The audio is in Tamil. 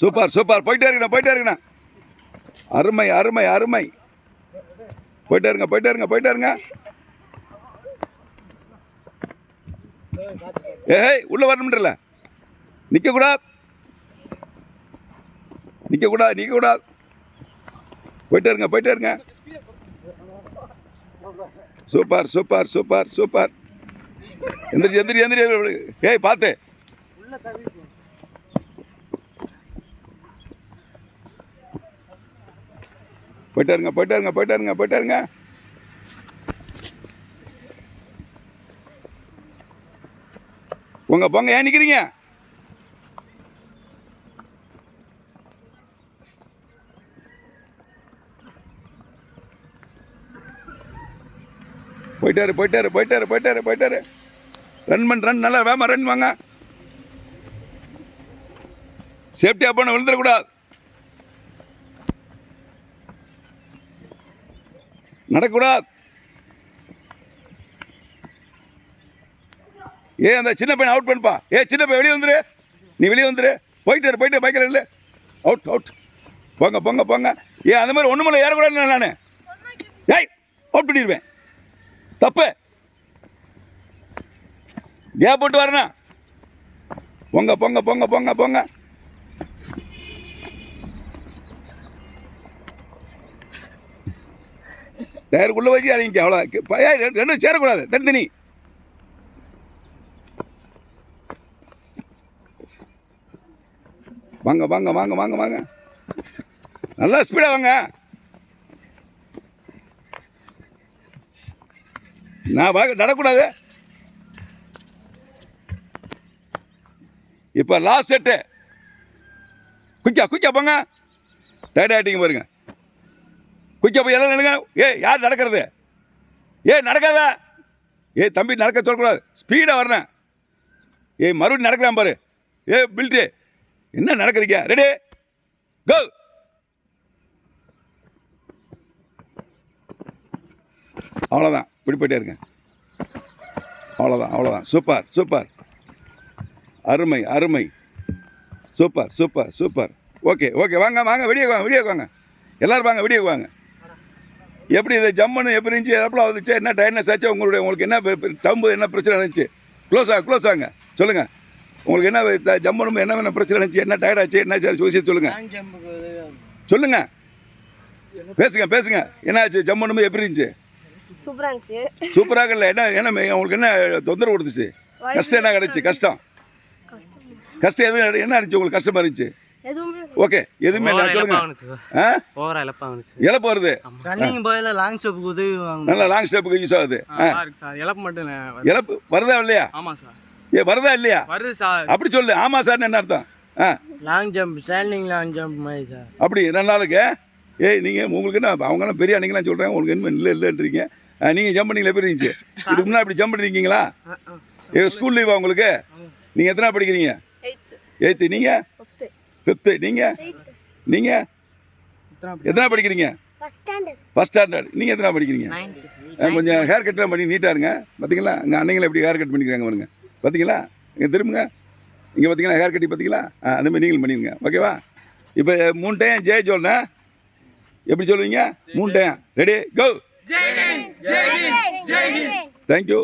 Super super. போயிட்டே இருக்கணும் போயிட்டே இருக்கணும். அருமை அருமை அருமை. போயிட்டே இருங்க போயிட்டே இருங்க போயிட்டே இருங்க. ஏய் உள்ள வரணும்ன்றல நிக்க கூடாது நிக்க கூடாது நிக்க கூடாது போயிட்டே இருங்க போயிட்டே இருங்க. Super super super super. எந்திரி எந்திரி எந்திரி எந்திரி. ஏய் பார்த்து போயிட்டே இருங்க போயிட்டே இருங்க போயிட்டே இருங்க போயிட்டே இருங்க போங்க போங்க ஏன் நிற்கிறீங்க போயிட்டாரு போயிட்டாரு போயிட்டாரு போயிட்டாரு போயிட்டாரு ரன் பண்ண ரன் நல்லா வேமா ரன் வாங்க. சேஃப்டியாக போன விழுந்துடக்கூடாது. நடக்கூடாது ஏ அந்த சின்ன பையன் அவுட் பண்ணுப்பா. ஏ சின்ன பையன் வெளியே வந்துரு. நீ வெளியே வந்துரு. போயிட்டு போயிட்டு பைக்கில் இல்லை அவுட் அவுட் போங்க போங்க போங்க. ஏ அந்த மாதிரி ஒன்றும் இல்லை ஏறக்கூடாது நான்? ஏய் அவுட் பண்ணிடுவேன் தப்பு. ஏன் போட்டு வரணும்? பொங்க பொங்க பொங்க பொங்க பொங்க. டயருக்குள்ளே வச்சு இறங்கிக்க அவ்வளோ ஏய், ரெண்டும் சேரக்கூடாது. தனித்தனி. வாங்க வாங்க வாங்க வாங்க வாங்க. நல்லா ஸ்பீடாக வாங்க. நான் வாங்க நடக்கூடாது. இப்போ லாஸ்ட் செட்டு குக்கியா குக்கியா போங்க. டயர்ட் ஆகிட்டீங்க பாருங்க. குயிக்கா போய் எல்லாம் நடங்க ஏ யார் நடக்கிறது? ஏ நடக்காத. ஏ தம்பி நடக்க சொல்லக்கூடாது. ஸ்பீடாக வரணும். ஏய் மறுபடியும் நடக்கிறான் பாரு. ஏ. பில்ட்டு என்ன நடக்கிறீங்க? ரெடி கோ அவ்வளோதான் இப்படி போயிட்டே இருங்க. அவ்வளோதான் அவ்வளோதான் சூப்பர் சூப்பர் அருமை அருமை. Super super super okay okay வாங்க வாங்க. வெளியே வாங்க வெளியே வாங்க. எல்லாரும் வாங்க வெளியே வாங்க. எப்படி இது ஜம்முன்னு எப்படி இருந்துச்சு எப்பலாம் வந்துச்சு என்ன டயர்னஸ் ஆச்சு உங்களுடைய உங்களுக்கு என்ன பெ- பெ- சம்பு என்ன பிரச்சனை இருந்துச்சு? க்ளோஸ் ஆக க்ளோஸ் ஆகுங்க சொல்லுங்கள் உங்களுக்கு என்ன ஜம்முன்னு என்ன என்ன பிரச்சனை இருந்துச்சு என்ன டயர்ட் ஆச்சு என்ன விஷயம் சொல்லுங்கள் ஜம்புக்கு உதவியா இருக்கும். சொல்லுங்கள் பேசுங்க பேசுங்க. என்ன ஆச்சு ஜம்முன்னு எப்படி இருந்துச்சு? சூப்பராக இருந்துச்சு. சூப்பராக இல்லை என்ன என்ன உங்களுக்கு என்ன தொந்தரவு கொடுத்துச்சு? கஷ்டம் என்ன கிடச்சி கஷ்டம்? கஷ்டம். எதுவும் என்ன இருந்துச்சு உங்களுக்கு கஷ்டமா இருந்துச்சு? ஓகே எதுவுமே இல்லை. சொல்லுங்க. இழப்பா வருது. ரன்னிங் போயில லாங் ஸ்டெப்புக்கு உதவி நல்லா லாங் ஸ்டெப்புக்கு யூஸ் ஆகுது. ஆ நல்லா இருக்கு சார் இழப்பு மட்டும். இழப்பு வருதா இல்லையா? ஆமா சார் ஏ வருதா இல்லையா? வருது சார் அப்படி சொல்லு. ஆமாம் சார்னு என்ன அர்த்தம்? ஆ. Long jump standing long jump மாதிரி சார் அப்படி ரெண்டு நாளுக்கு? ஏய் நீங்கள் உங்களுக்கு என்ன அவங்களாம் பெரிய அன்னைக்கெல்லாம் சொல்கிறேன் உங்களுக்கு என்ன இல்லை இல்லைன்றீங்க. நீங்கள் ஜம்ப் பண்ணீங்களா? எப்படி இருந்துச்சு? இதுக்கு முன்னாடி இப்படி ஜம்ப் பண்ணிருக்கீங்களா? ஏ ஸ்கூல் லீவா உங்களுக்கு? நீங்கள் எத்தனை படிக்கிறீங்க? எயித்து நீங்கள் ஃபிஃப்த்து நீங்கள் நீங்கள் எத்தனை படிக்கிறீங்க? ஃபஸ்ட் ஸ்டாண்டர்ட் நீங்கள் எத்தனை படிக்கிறீங்க? கொஞ்சம் ஹேர் கட்லாம் பண்ணி நீட்டாக இருங்க. பார்த்தீங்களா அங்கே அன்னைங்களை எப்படி ஹேர் கட் பண்ணிக்கிறாங்க பாருங்க. பார்த்தீங்களா இங்கே திரும்புங்க. இங்கே பார்த்தீங்களா ஹேர் கட்டி பார்த்தீங்களா ஆ அந்த மாதிரி நீங்களும் பண்ணிடுங்க ஓகேவா இப்போ மூணு டைம் ஜெய சொல்றேன். எப்படி சொல்லுவீங்க மூணு time ready go Jai Hind Jai Hind Jai Hind thank you